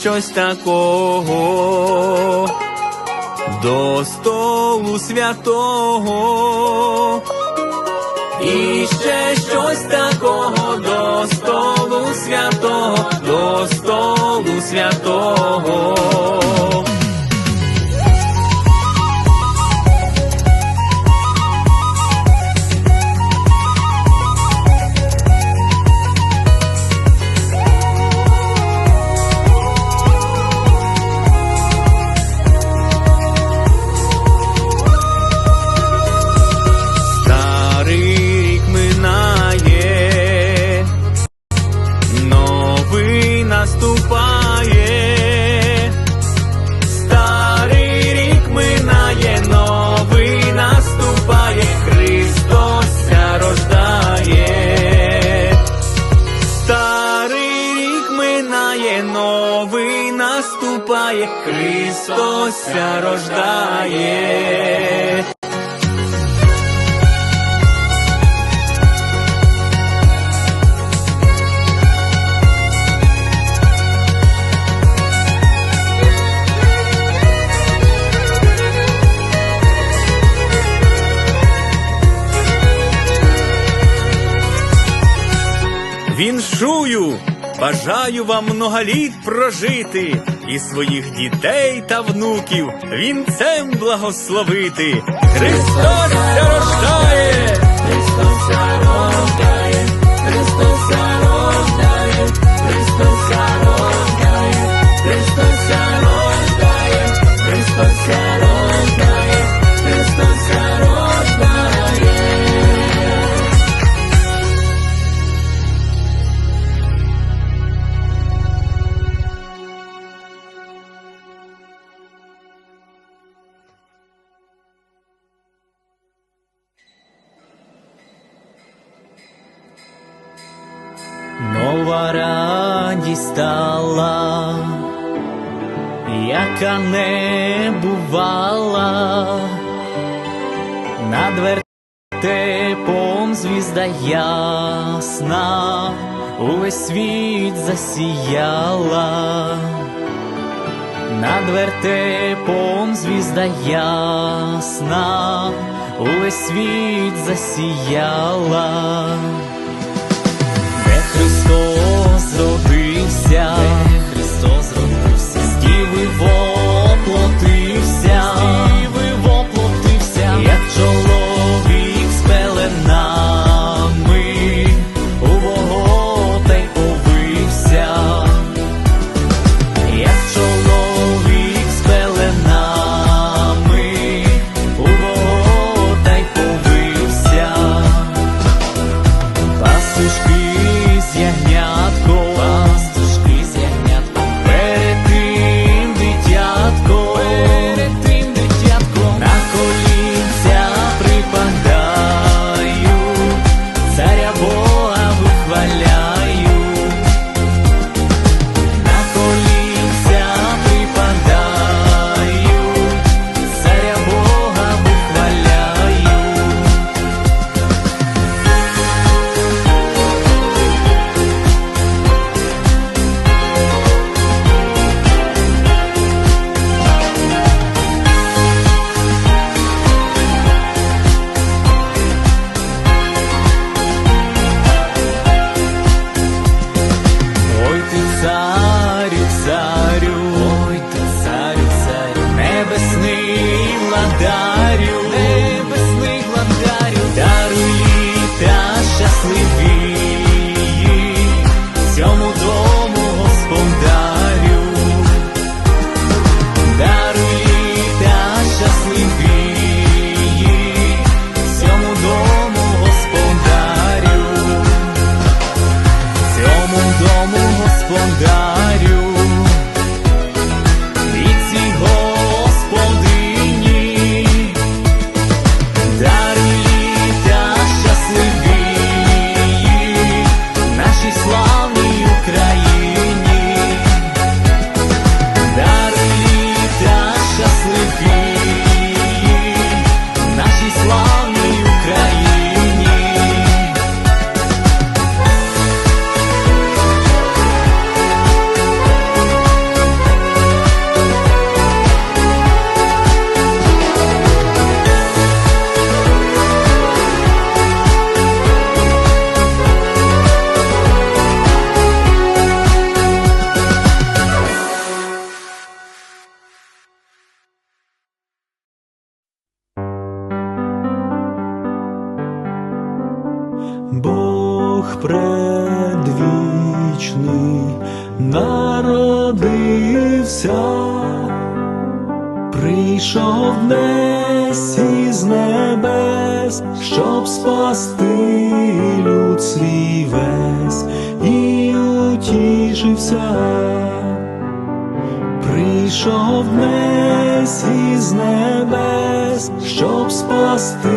Щось такого до столу святого. І ще щось такого до столу святого, до столу святого. Ся рождає. Віншую, бажаю вам многоліт прожити і своїх дітей та внуків вінцем благословити. Христос зарождає. рождає! Нова радість стала, яка не бувала, над вертепом звізда ясна, увесь світ засіяла, над вертепом звізда ясна, увесь світ засіяла Христос зродився, де Христос зродився, з діви воплотився, народився, прийшов днес із небес, щоб спасти люд свій весь і утішився. Прийшов днес із небес, щоб спасти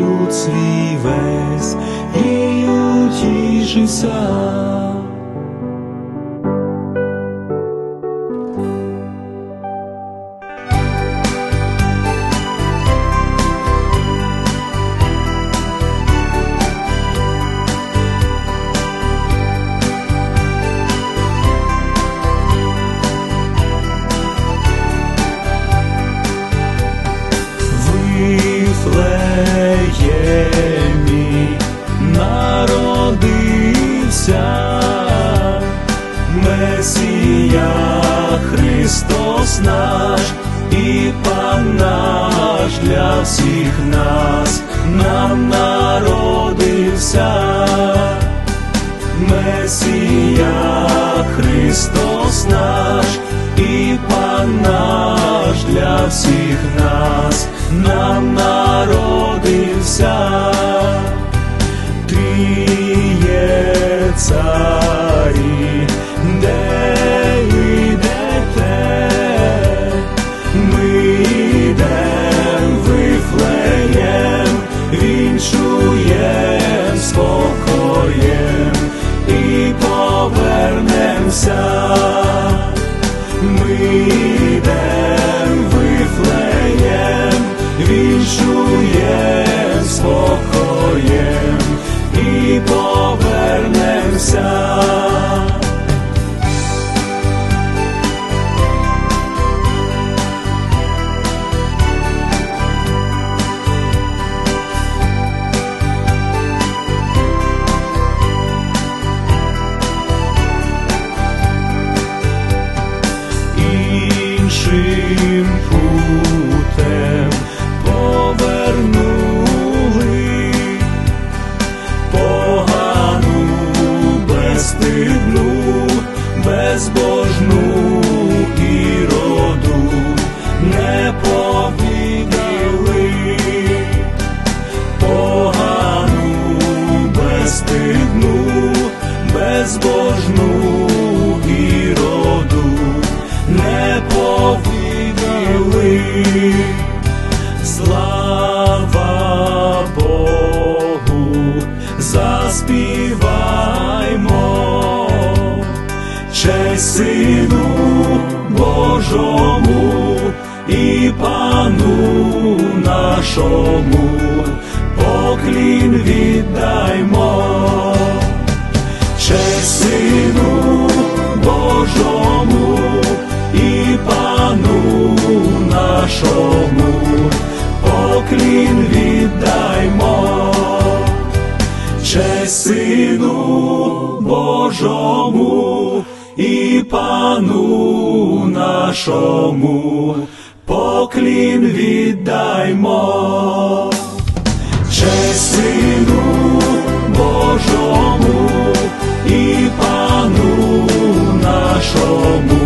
люд свій весь і утішився. Нас нам народився. Месія Христос наш і Пан наш для всіх нас нам народився. Ти є царі, безбожну іроду не повідали. Слава Богу, заспіваймо, честь Сину Божому і Пану нашому, поклін віддаймо, поклін віддаймо, честь Сину Божому і пану нашому, поклін віддаймо, честь Сину Божому і пану нашому.